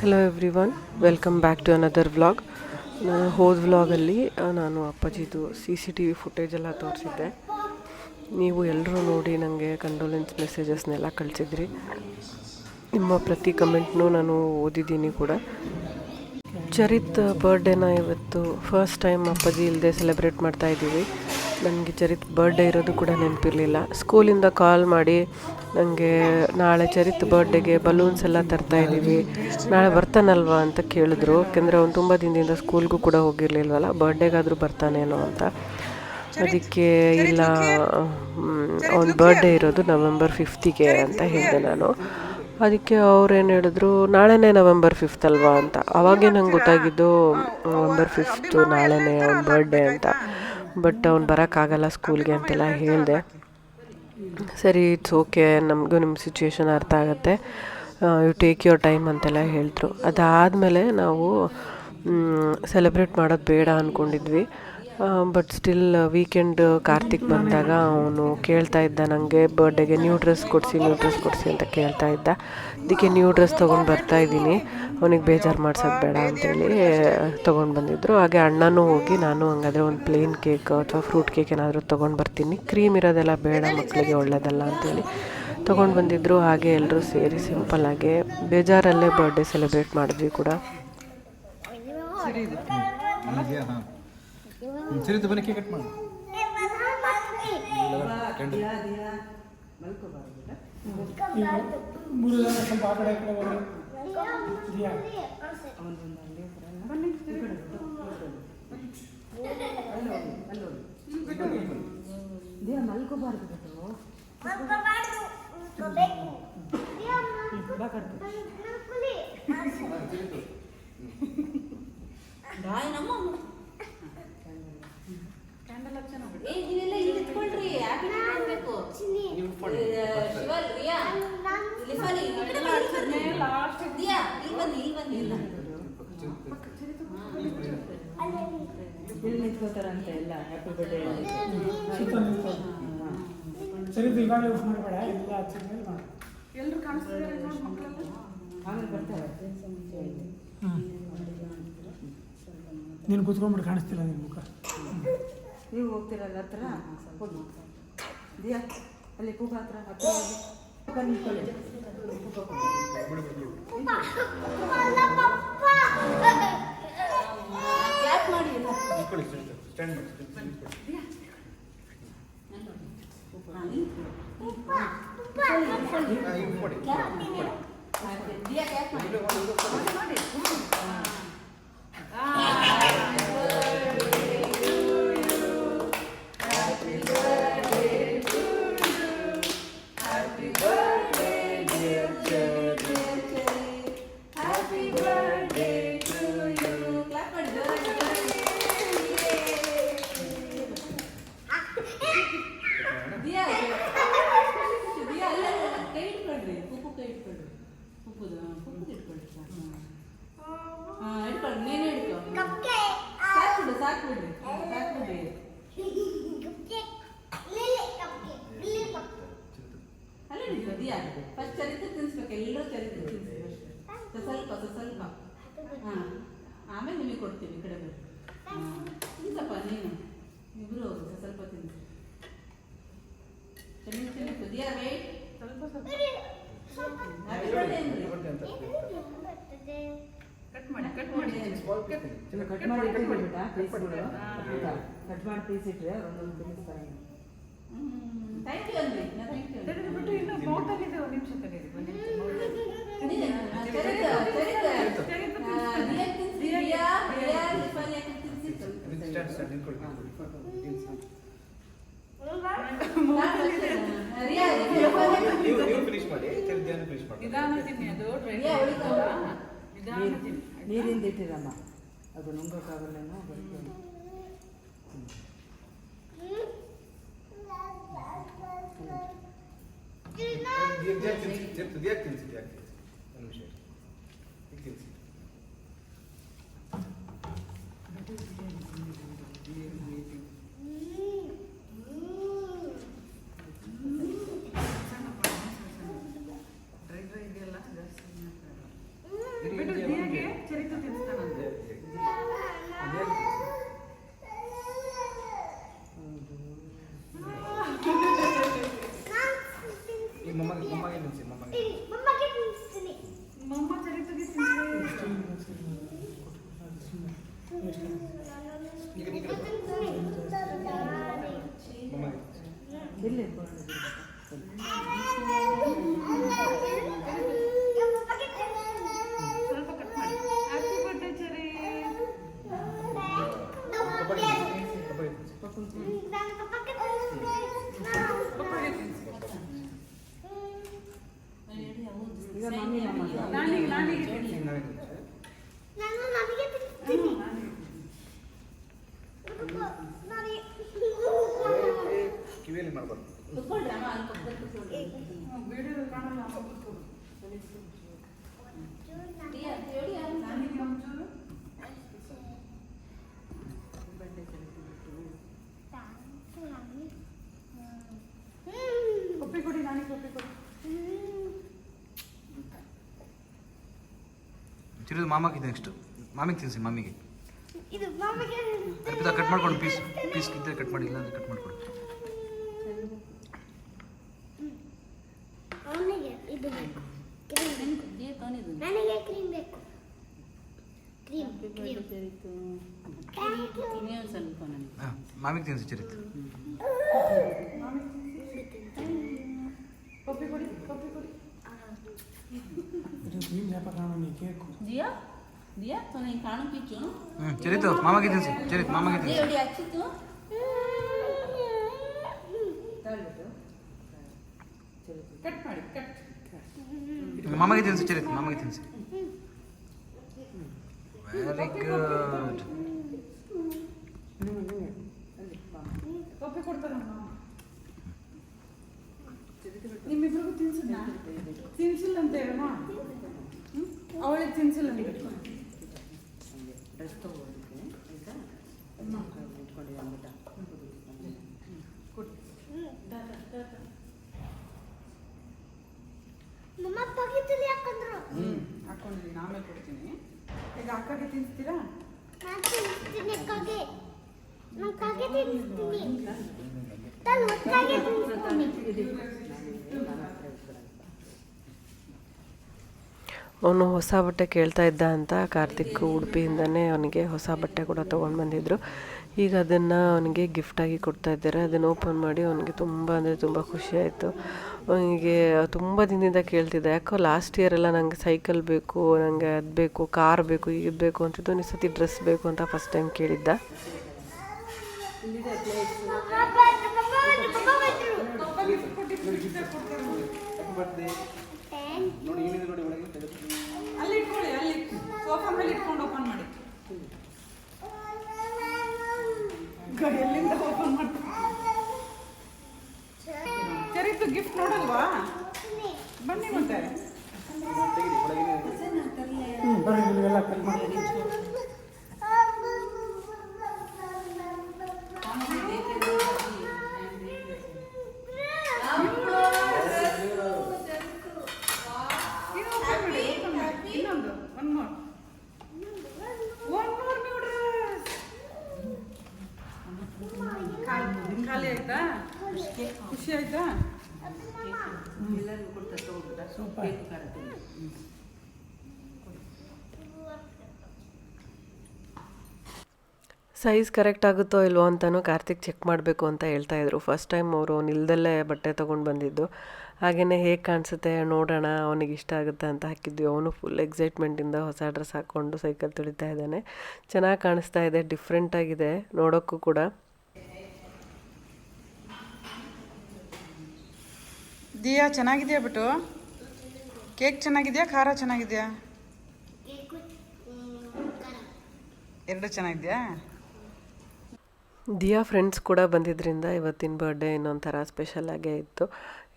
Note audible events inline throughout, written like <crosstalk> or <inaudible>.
Hello everyone welcome back to another vlog ಹೋದ ವ್ಲಾಗಲ್ಲಿ ನಾನು ಅಪ್ಪಾಜಿದು C C T V footage ಎಲ್ಲ ತೋರಿಸಿದ್ದೆ. ನೀವು ಎಲ್ಲರೂ ನೋಡಿ ನನಗೆ ಕಂಡೋಲೆನ್ಸ್ ಮೆಸೇಜಸ್ನೆಲ್ಲ ಕಳಿಸಿದ್ರಿ. ನಿಮ್ಮ ಪ್ರತಿ ಕಮೆಂಟ್ನೂ ನಾನು ಓದಿದ್ದೀನಿ ಕೂಡ. ಚರಿತ್ ಬರ್ಡೇನ ಇವತ್ತು ಫಸ್ಟ್ ಟೈಮ್ ಅಪ್ಪಾಜಿ ಇಲ್ಲದೆ ಸೆಲೆಬ್ರೇಟ್ ಮಾಡ್ತಾ ಇದ್ದೀವಿ. ನನಗೆ ಚರಿತ್ ಬರ್ಡೇ ಇರೋದು ಕೂಡ ನೆನಪಿರಲಿಲ್ಲ. ಸ್ಕೂಲಿಂದ ಕಾಲ್ ಮಾಡಿ ನನಗೆ ನಾಳೆ ಚರಿತ್ ಬರ್ಡೇಗೆ ಬಲೂನ್ಸ್ ಎಲ್ಲ ತರ್ತಾ ಇದ್ದೀವಿ. ನಾಳೆ ಬರ್ತಾನಲ್ವಾ ಅಂತ ಕೇಳಿದ್ರು. ಯಾಕೆಂದರೆ ಅವ್ನು ತುಂಬ ದಿನದಿಂದ ಸ್ಕೂಲ್ಗೂ ಕೂಡ ಹೋಗಿರಲಿಲ್ವಲ್ಲ ಬರ್ಡೇಗಾದರೂ ಬರ್ತಾನೇನೋ ಅಂತ. ಅದಕ್ಕೆ ಇಲ್ಲ ಅವ್ನ ಬರ್ಡೇ ಇರೋದು ನವೆಂಬರ್ ಫಿಫ್ತಿಗೆ ಅಂತ ಹೇಳಿದೆ ನಾನು. ಅದಕ್ಕೆ ಅವ್ರು ಏನು ಹೇಳಿದ್ರು, ನಾಳೆನೇ ನವೆಂಬರ್ ಫಿಫ್ತ್ ಅಲ್ವಾ ಅಂತ. ಅವಾಗೇ ನಂಗೆ ಗೊತ್ತಾಗಿದ್ದು ನವೆಂಬರ್ ಫಿಫ್ತು ನಾಳೆನೇ ಅವ್ನ ಬರ್ಡೇ ಅಂತ. ಬಟ್ ಅವ್ನು ಬರೋಕ್ಕಾಗಲ್ಲ ಸ್ಕೂಲ್ಗೆ ಅಂತೆಲ್ಲ ಹೇಳಿದೆ. ಸರಿ ಇಟ್ಸ್ ಓಕೆ ನಮಗೂ ನಿಮ್ಮ ಸಿಚುವೇಶನ್ ಅರ್ಥ ಆಗುತ್ತೆ. ಯು ಟೇಕ್ ಯುವರ್ ಟೈಮ್ ಅಂತೆಲ್ಲ ಹೇಳಿದ್ರು. ಅದಾದಮೇಲೆ ನಾವು ಸೆಲೆಬ್ರೇಟ್ ಮಾಡೋದು ಬೇಡ ಅಂದ್ಕೊಂಡಿದ್ವಿ ಬಟ್ ಸ್ಟಿಲ್ ವೀಕೆಂಡ್ ಕಾರ್ತಿಕ್ ಬಂದಾಗ ಅವನು ಕೇಳ್ತಾ ಇದ್ದ ನನಗೆ ಬರ್ಡೇಗೆ ನ್ಯೂ ಡ್ರೆಸ್ ಕೊಡಿಸಿ ನ್ಯೂ ಡ್ರೆಸ್ ಕೊಡಿಸಿ ಅಂತ ಕೇಳ್ತಾ ಇದ್ದ. ಅದಕ್ಕೆ ನ್ಯೂ ಡ್ರೆಸ್ ತೊಗೊಂಡು ಬರ್ತಾ ಇದ್ದೀನಿ. ಅವನಿಗೆ ಬೇಜಾರು ಮಾಡ್ಸೋದು ಬೇಡ ಅಂತೇಳಿ ತೊಗೊಂಡು ಬಂದಿದ್ದರು ಹಾಗೆ ಅಣ್ಣನೂ ಹೋಗಿ ನಾನು ಹಂಗಾದ್ರೆ ಒಂದು ಪ್ಲೇನ್ ಕೇಕ್ ಅಥವಾ ಫ್ರೂಟ್ ಕೇಕ್ ಏನಾದರೂ ತೊಗೊಂಡು ಬರ್ತೀನಿ. ಕ್ರೀಮ್ ಇರೋದೆಲ್ಲ ಬೇಡ ಮಕ್ಕಳಿಗೆ ಒಳ್ಳೆಯದಲ್ಲ ಅಂತೇಳಿ ತೊಗೊಂಡು ಬಂದಿದ್ದರು ಹಾಗೆ ಎಲ್ಲರೂ ಸೇರಿ ಸಿಂಪಲ್ಲಾಗಿ ಬೇಜಾರಲ್ಲೇ ಬರ್ಡೇ ಸೆಲೆಬ್ರೇಟ್ ಮಾಡಿದ್ವಿ ಕೂಡ. ಸರಿ ಇದು ಬನ್ನಿ ಕೇಕ್ ಕಟ್ ಮಾಡಿ. ಮೂರು ಜನ ಸ್ವಲ್ಪ ಆ ಕಡೆ ಈ ಕಡೆ ಹೋಗ್ರಿ ಇದೆಯಾ ಏ ನೀವೆಲ್ಲ ಇಲ್ಲಿ ನಿಂತ್ಕೊಳ್ರಿ ಯಾಕೆ ನಿಂತ್ಕೊಳ್ಬೇಕು? ಇದು ಶಿವ, ರಿಯಾ, ಇಲ್ಲಿ ಬನ್ನಿ, ಈ ಕಡೆ ಬನ್ನಿ, ಈ ಕಡೆ ಬನ್ನಿ. ದಿಯಾ, ಇಲ್ಲಿ ಬನ್ನಿ, ಇಲ್ಲಿ ಬನ್ನಿ, ಇಲ್ಲ. ಇಲ್ಲಿ. ನಿಂತ್ಕೋತಾರಂತೆ ಎಲ್ಲ ಹ್ಯಾಪಿ ಬರ್ಡೇ ಸುತ್ತ ನಿಂತ್ಕೊ. ಸರಿ ಇದು ಇವಾಗ ಯೂಸ್ ಮಾಡಬೇಡ. ಎಲ್ಲ ಹಚ್ಚಿದ ಮೇಲೆ ಮಾಡು. ಆಮೇಲೆ ಬರ್ತಾರೆ. ನೀನು ಕೂತ್ಕೊಂಡ್ಬಿಟ್ಟು ಕಾಣಿಸ್ತಿಲ್ಲ ನಿಮ್ಮ ಮುಖ. ನೀವು ಹೋಗ್ತೀರಲ್ಲ ಹತ್ರ? ಹೋಗಿ. ದಿಯಾ ಅಲ್ಲಿ ಪೂಪ ಹತ್ರ ಹತ್ರ ಹೋಗಿ. ಪಕ್ಕ ನಿಂತ್ಕೊಳ್ಳಿ. ಕ್ಲಾಪ್ ಮಾಡಿ ಎಲ್ಲ. ಕೈ ಇಟ್ಕೊಳ್ರಿ ಪುಪ್ಪು ಕೈ ಇಟ್ಕೊಳ್ರಿ ಪುಪ್ಪುದು ಪುಪ್ಪುದು ಇಟ್ಕೊಳ್ರಿ ಸಾಕು ಹಾ ಇಟ್ಕೊಳ್ರಿ ನೀನು ಇಟ್ಕೊ ಸಾಕು ಬಿಡು ಸಾಕು ಬಿಡ್ರಿ ಸಾಕು ಬಿಡ್ರಿ ಅಲ್ಲೇ ನಿಂತ್ಕೊ ದಿಯಾ ಫಸ್ಟ್ ಚರಿತ್ರೆ ತಿನ್ಸ್ಬೇಕು ಎಲ್ಲರೂ ಚರಿತ್ರೆ ತಿನ್ಸ್ಬೇಕು ಅಷ್ಟೇ ಸ್ವಲ್ಪ ಸ ಸ್ವಲ್ಪ ಹಾ ಆಮೇಲೆ ನಿಮಗೆ ಕೊಡ್ತೀವಿ ಈ ಕಡೆ ಕಟ್ ಮಾಡಿ ಇಟ್ಕೊಂಡ್ಬಿಟ್ಟ ಪೀಸ್ಗಳು ಕಟ್ ಮಾಡಿ. ಪೀಸ್ ಇಟ್ಟರೆ ಒಂದೊಂದು ಪೀಸ್ ತಗೊಂಡು ಥ್ಯಾಂಕ್ ಯು ಅಂದ್ರಿ ಥ್ಯಾಂಕ್ ಯು ಬಿಟ್ಟು ಇನ್ನು ಮೌತಲ್ಲಿದೆ ಒಂದು ನಿಮಿಷ <laughs> ನೀರಿಂದ ಇಟ್ಟಿರಮ್ಮ. ಅದು ನುಂಗೋಕ್ಕಾಗಲ್ಲೇನೋ ಬರುತ್ತೆ ಯಾಕೆ ತಿನ್ಸಿ ಯಾಕೆ ತಿನ್ಸಿ ಯಾಕೆ ತಿನ್ಸಿ ಒಂದು ನಿಮಿಷ ಈಗ ತಿನ್ಸಿ ಡ್ರೈ ಡ್ರೈ ಇದೆಯಲ್ಲ ಜಾಸ್ತಿ ಇರ್ಲಿ, ಇರ್ಲಿ. ಇಲ್ಲಿ ಸ್ವಲ್ಪ ಕಟ್ ಮಾಡಿ ಹ್ಯಾಪಿ ಬರ್ಡೇ ಚೆರಿ ಪಪ್ಪಗೆ ತಿನ್ಸಿ ಈಗ ಮಮ್ಮಿ ಮಮ್ಮ ನಾನೀಗ ನಾನೀಗ ತಿನ್ಸಿ ನಾನು ಕಿವಿಯಲ್ಲಿ ಮಾಡಬಾರ್ದು ಕುತ್ಕೊಳ್ರಿ ಅಮ್ಮ ಅಲ್ಲಿ ಪಕ್ಕದಲ್ಲಿ ಕುತ್ಕೊಳ್ರಿ. ವಿಡಿಯೋ ಕಾಣಲ್ಲ ಅಮ್ಮ ಕೂತ್ಕೊಡು. ದಿಯಾ, ಹೇಳಿ ಯಾರು? ನಾನೀಗ ಒಂಚೂರು ಪಪ್ಪಿ ಕೊಡಿ ನಾನೀಗ ಪಪ್ಪಿ ಕೊಡಿ ಚಿರುದು ಮಾಮಾಗಿದೆ ನೆಕ್ಸ್ಟ್ ಮಾಮಿಗೆ ತಿನ್ಸಿ ಮಾಮಿಗೆ. ಇದು ಮಾಮಿಗೆ ಅರ್ಪಿತಾ ಕಟ್ ಮಾಡ್ಕೊಂಡು ಪೀಸ್ ಪೀಸ್ ಇದ್ದರೆ ಕಟ್ ಮಾಡಿ ಇಲ್ಲಾಂದ್ರೆ ಕಟ್ ಮಾಡ್ಕೊಡು. ಮಾಮಿಗೆ ತಿನ್ಸಿ ಚರಿತ್ ಕೊಡಿ ಕೊಡಿ. ಇದು ಕ್ರೀಮ್ ಜಾಪ ಕಾಣೋ ಕೇಕು ದಿಯಾ? ದಿಯಾ? ತನ ಹಿಂಗೆ ಕಾಣು ಪಿಚ್ಚು ಹ್ಞೂ ಚರಿತು ಮಾಮಗೆ ತಿನ್ಸಿ ಚರಿತು ಮಾಮಾಗೆ ತಿನ್ಸಿ ಕಟ್ ಮಾಡಿ ಕಟ್. ಮಾಮಾಗೆ ತಿನ್ಸಿ ಚರಿತ್ ಮಾಮಾಗೆ ತಿನ್ಸಿ ವೆರಿ ಗುಡ್ ಪಪ್ಪಿ ಕೊಡ್ತಾರಮ್ಮ ನಿಮ್ಮಿಬ್ರಿಗೂ ತಿನ್ಸಿದ್ನ? ತಿನ್ಸಿಲ್ಲ ಅಂತ ಹೇಳಮ್ಮ ಪಗಿತಲಿ ಹಾಕಂದ್ರು ಹಾಕೊಂಡಿದ್ದೀನಿ. ಆಮೇಲೆ ಕೊಡ್ತೀನಿ. ಈಗ ಅಕ್ಕಗೆ ತಿನ್ಸ್ತೀರಾ? ನಾನು ಅವನು ಹೊಸ ಬಟ್ಟೆ ಕೇಳ್ತಾ ಇದ್ದ ಅಂತ ಕಾರ್ತಿಕ್ ಉಡುಪಿಯಿಂದನೇ ಅವನಿಗೆ ಹೊಸ ಬಟ್ಟೆ ಕೂಡ ತೊಗೊಂಡು ಬಂದಿದ್ದರು ಈಗ ಅದನ್ನು ಅವನಿಗೆ ಗಿಫ್ಟಾಗಿ ಕೊಡ್ತಾ ಇದ್ದಾರೆ. ಅದನ್ನು ಓಪನ್ ಮಾಡಿ ಅವನಿಗೆ ತುಂಬ ಅಂದರೆ ತುಂಬ ಖುಷಿ ಆಯಿತು. ಅವನಿಗೆ ತುಂಬ ದಿನದಿಂದ ಕೇಳ್ತಿದ್ದ, ಯಾಕೋ ಲಾಸ್ಟ್ ಇಯರ್ ಎಲ್ಲ ನನಗೆ ಸೈಕಲ್ ಬೇಕು ನನಗೆ ಅದು ಬೇಕು ಕಾರ್ ಬೇಕು ಇದು ಬೇಕು ಅಂತಿದ್ದು, ಒಂದು ಸತಿ ಡ್ರೆಸ್ ಬೇಕು ಅಂತ ಫಸ್ಟ್ ಟೈಮ್ ಕೇಳಿದ್ದ. ನೋಡಿ ಏನಿದೆ ನೋಡಿ ಒಳಗೆ ಅಲ್ಲಿ ಇಟ್ಕೊಳ್ಳಿ ಅಲ್ಲಿ ಸೋಫಾ ಮೇಲೆ ಇಟ್ಕೊಂಡು ಓಪನ್ ಮಾಡಿ. ಎಲ್ಲಿಂದ ಓಪನ್ ಮಾಡಿ? ಚರಿತು ಗಿಫ್ಟ್ ನೋಡಲ್ವಾ? ಬನ್ನಿ ಮತ್ತೆ. ಹ್ಞೂ ಬರ್ರಿ ಎಲ್ಲ ಕಟ್ ಮಾಡಿ ಇದು open ಮಾಡಿ, open ಮಾಡಿ. ಇನ್ನೊಂದು one more one more new dress ಖಾಲಿ ಆಯ್ತಾ ಖುಷಿ ಆಯ್ತಾ ಎಲ್ಲರಿಗೂ ಕೊಡ್ತಾರೆ ತಗೊಳ್ಬಿಟ್ಟ ಸೂಪರ್. ಸೈಜ್ ಕರೆಕ್ಟ್ ಆಗುತ್ತೋ ಇಲ್ವೋ ಅಂತಲೂ ಕಾರ್ತಿಕ್ ಚೆಕ್ ಮಾಡಬೇಕು ಅಂತ ಹೇಳ್ತಾ ಇದ್ರು. ಫಸ್ಟ್ ಟೈಮ್ ಅವರು ನಿಲ್ದಲ್ಲೇ ಬಟ್ಟೆ ತೊಗೊಂಡು ಬಂದಿದ್ದು. ಹಾಗೆಯೇ ಹೇಗೆ ಕಾಣಿಸುತ್ತೆ ನೋಡೋಣ ಅವನಿಗೆ ಇಷ್ಟ ಆಗುತ್ತೆ ಅಂತ ಹಾಕಿದ್ವಿ. ಅವನು ಫುಲ್ ಎಕ್ಸೈಟ್ಮೆಂಟಿಂದ ಹೊಸ ಡ್ರೆಸ್ ಹಾಕ್ಕೊಂಡು ಸೈಕಲ್ ತುಳಿತಾ ಇದ್ದಾನೆ. ಚೆನ್ನಾಗಿ ಕಾಣಿಸ್ತಾ ಇದೆ ಡಿಫ್ರೆಂಟ್ ಆಗಿದೆ ನೋಡೋಕ್ಕೂ ಕೂಡ. ದಿಯಾ ಚೆನ್ನಾಗಿದೆಯಾ ಬಿಟ್ಟು? ಕೇಕ್ ಚೆನ್ನಾಗಿದೆಯಾ ಖಾರ ಚೆನ್ನಾಗಿದೆಯಾ? ಎರಡು ಚೆನ್ನಾಗಿದೆಯಾ? ದಿಯಾ ಫ್ರೆಂಡ್ಸ್ ಕೂಡ ಬಂದಿದ್ದರಿಂದ ಇವತ್ತಿನ ಬರ್ಡೇ ಇನ್ನೊಂಥರ ಸ್ಪೆಷಲ್ ಆಗೇ ಇತ್ತು.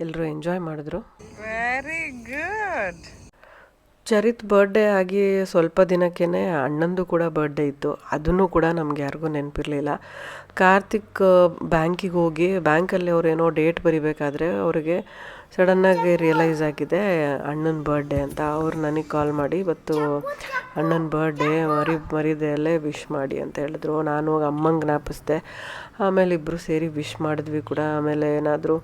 ಎಲ್ಲರೂ ಎಂಜಾಯ್ ಮಾಡಿದ್ರು. ವೆರಿ ಗುಡ್ ಚರಿತ್ ಬರ್ಡೇ ಆಗಿ ಸ್ವಲ್ಪ ದಿನಕ್ಕೇ ಅಣ್ಣಂದು ಕೂಡ ಬರ್ಡೇ ಇತ್ತು. ಅದನ್ನು ಕೂಡ ನಮ್ಗೆ ಯಾರಿಗೂ ನೆನಪಿರಲಿಲ್ಲ. ಕಾರ್ತಿಕ್ ಬ್ಯಾಂಕಿಗೆ ಹೋಗಿ ಬ್ಯಾಂಕಲ್ಲಿ ಅವರೇನೋ ಡೇಟ್ ಬರಿಬೇಕಾದ್ರೆ ಅವ್ರಿಗೆ ಸಡನ್ನಾಗಿ ರಿಯಲೈಸ್ ಆಗಿದೆ, ಅಣ್ಣನ ಬರ್ಡೇ ಅಂತ. ಅವ್ರು ನನಗೆ ಕಾಲ್ ಮಾಡಿ, ಇವತ್ತು ಅಣ್ಣನ ಬರ್ಡೇ ಮರಿ, ಮರಿದೆಯಲ್ಲೇ ವಿಶ್ ಮಾಡಿ ಅಂತ ಹೇಳಿದ್ರು. ನಾನು ಅಮ್ಮಂಗೆ ಜ್ಞಾಪಿಸ್ದೆ. ಆಮೇಲೆ ಇಬ್ಬರು ಸೇರಿ ವಿಶ್ ಮಾಡಿದ್ವಿ ಕೂಡ. ಆಮೇಲೆ ಏನಾದರೂ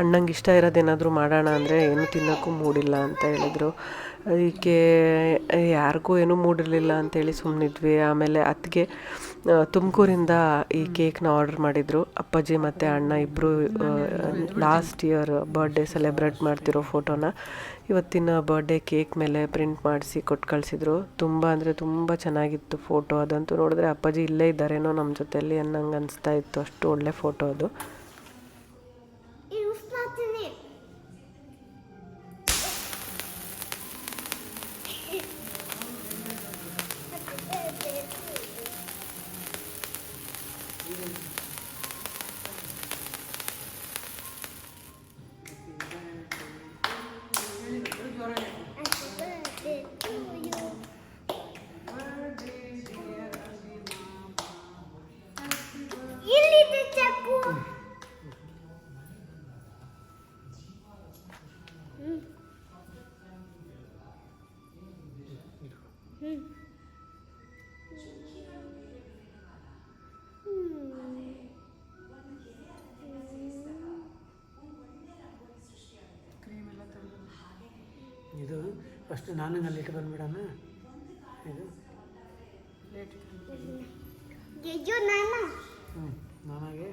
ಅಣ್ಣಂಗೆ ಇಷ್ಟ ಇರೋದೇನಾದರೂ ಮಾಡೋಣ ಅಂದರೆ ಏನು ತಿನ್ನೋಕ್ಕೂ ಮೂಡಿಲ್ಲ ಅಂತ ಹೇಳಿದ್ರು. ಅದಕ್ಕೆ ಯಾರಿಗೂ ಏನೂ ಮೂಡಿರಲಿಲ್ಲ ಅಂತೇಳಿ ಸುಮ್ಮನಿದ್ವಿ ಆಮೇಲೆ ಅತ್ತಿಗೆ ತುಮಕೂರಿಂದ ಈ ಕೇಕ್ನ ಆರ್ಡರ್ ಮಾಡಿದರು. ಅಪ್ಪಾಜಿ ಮತ್ತು ಅಣ್ಣ ಇಬ್ಬರು ಲಾಸ್ಟ್ ಇಯರ್ ಬರ್ಡೇ ಸೆಲೆಬ್ರೇಟ್ ಮಾಡ್ತಿರೋ ಫೋಟೋನ ಇವತ್ತಿನ ಬರ್ಡೇ ಕೇಕ್ ಮೇಲೆ ಪ್ರಿಂಟ್ ಮಾಡಿಸಿ ಕೊಟ್ಟು ಕಳಿಸಿದ್ರು. ತುಂಬ ಅಂದರೆ ತುಂಬ ಚೆನ್ನಾಗಿತ್ತು ಫೋಟೋ. ಅದಂತೂ ನೋಡಿದ್ರೆ ಅಪ್ಪಾಜಿ ಇಲ್ಲೇ ಇದ್ದಾರೇನೋ ನಮ್ಮ ಜೊತೆಯಲ್ಲಿ ಅನ್ನಂಗೆ ಅನಿಸ್ತಾ ಇತ್ತು. ಅಷ್ಟು ಒಳ್ಳೆ ಫೋಟೋ ಅದು. ಇದು ಫಸ್ಟ್ ನಾನು ಅಲ್ಲಿ ಇಟ್ಟು ಬಂದ್ಬಿಡೋಣ. ಇದು. ಹ್ಞೂ ನಾನಾಗೆ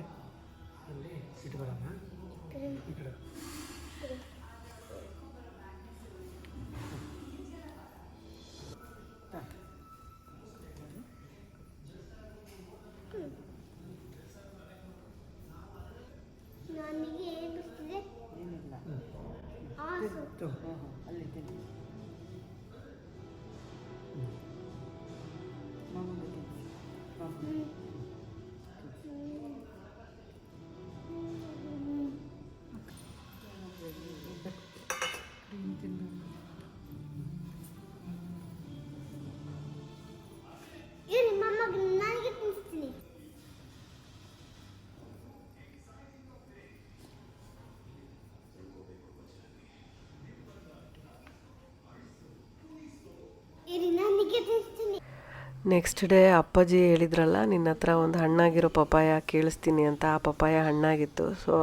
ಅಲ್ಲಿ ಇಟ್ಬಿಡೋಣ. ಈ ಕಡೆ. ಆಸು ಹ್ಞೂ ಹ್ಞೂ ನೆಕ್ಸ್ಟ್ ಡೇ ಅಪ್ಪಾಜಿ ಹೇಳಿದ್ರಲ್ಲ ನಿನ್ನ ಹತ್ರ ಒಂದು ಹಣ್ಣಾಗಿರೋ ಪಪ್ಪಾಯ ಕೇಳಿಸ್ತೀನಿ ಅಂತ. ಆ ಪಪ್ಪಾಯ ಹಣ್ಣಾಗಿತ್ತು. ಸೊ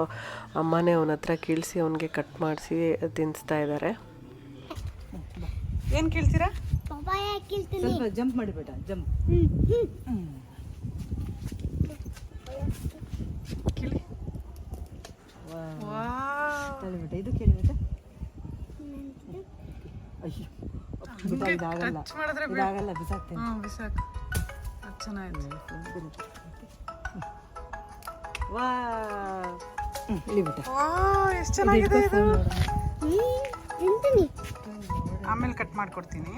ಅಮ್ಮನೇ ಅವನ ಹತ್ರ ಕೀಳಿಸಿ ಅವನಿಗೆ ಕಟ್ ಮಾಡಿಸಿ ತಿನ್ನಿಸ್ತಾ ಇದ್ದಾರೆ ಏನು ಕೇಳ್ತೀರಾ? ಸ್ವಲ್ಪ ಜಂಪ್ ಮಾಡಿಬೇಡ ಜಂಪ್ ಹ್ಮ್ ಹ್ಮ್. ಕೇಳಿ. ವಾ ತಳಿಬಿಟ್ಟ ಇದು ಕೇಳಿಬಿಟ್ಟ. ಅಯ್ಯೋ. ಇದಾಗಲ್ಲ. ಬಿಸಾಕ್ತೇನೆ. ಬಿಸಾಕು. ಅದು ಚೆನ್ನಾಗಿತ್ತು ವಾ ಇಳಿಬಿಟ್ಟ ವಾ ಎಷ್ಟು ಚೆನ್ನಾಗಿದೆ ಇದು? ಆಮೇಲೆ ಕಟ್ ಮಾಡ್ಕೊಡ್ತೀನಿ.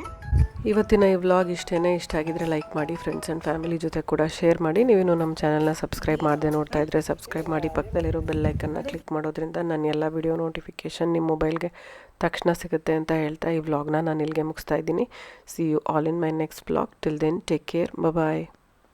ಇವತ್ತಿನ ಈ ವ್ಲಾಗ್ ಇಷ್ಟೇ ಇಷ್ಟ ಆಗಿದ್ರೆ ಲೈಕ್ ಮಾಡಿ ಫ್ರೆಂಡ್ಸ್ ಆ್ಯಂಡ್ ಫ್ಯಾಮಿಲಿ ಜೊತೆ ಕೂಡ ಶೇರ್ ಮಾಡಿ. ನೀವೇನು ನಮ್ಮ ಚಾನಲ್ನ ಸಬ್ಸ್ಕ್ರೈಬ್ ಮಾಡದೆ ನೋಡ್ತಾ ಇದ್ದರೆ ಸಬ್ಸ್ಕ್ರೈಬ್ ಮಾಡಿ. ಪಕ್ಕದಲ್ಲಿರೋ ಬೆಲ್ ಐಕನ್ನ ಕ್ಲಿಕ್ ಮಾಡೋದ್ರಿಂದ ನನ್ನ ಎಲ್ಲ ವಿಡಿಯೋ ನೋಟಿಫಿಕೇಷನ್ ನಿಮ್ಮ ಮೊಬೈಲ್ಗೆ ತಕ್ಷಣ ಸಿಗುತ್ತೆ ಅಂತ ಹೇಳ್ತಾ ಈ ವ್ಲಾಗ್ನ ನಾನು ಇಲ್ಲಿಗೆ ಮುಗಿಸ್ತಾ ಇದ್ದೀನಿ. See you all in my next vlog till then take care bye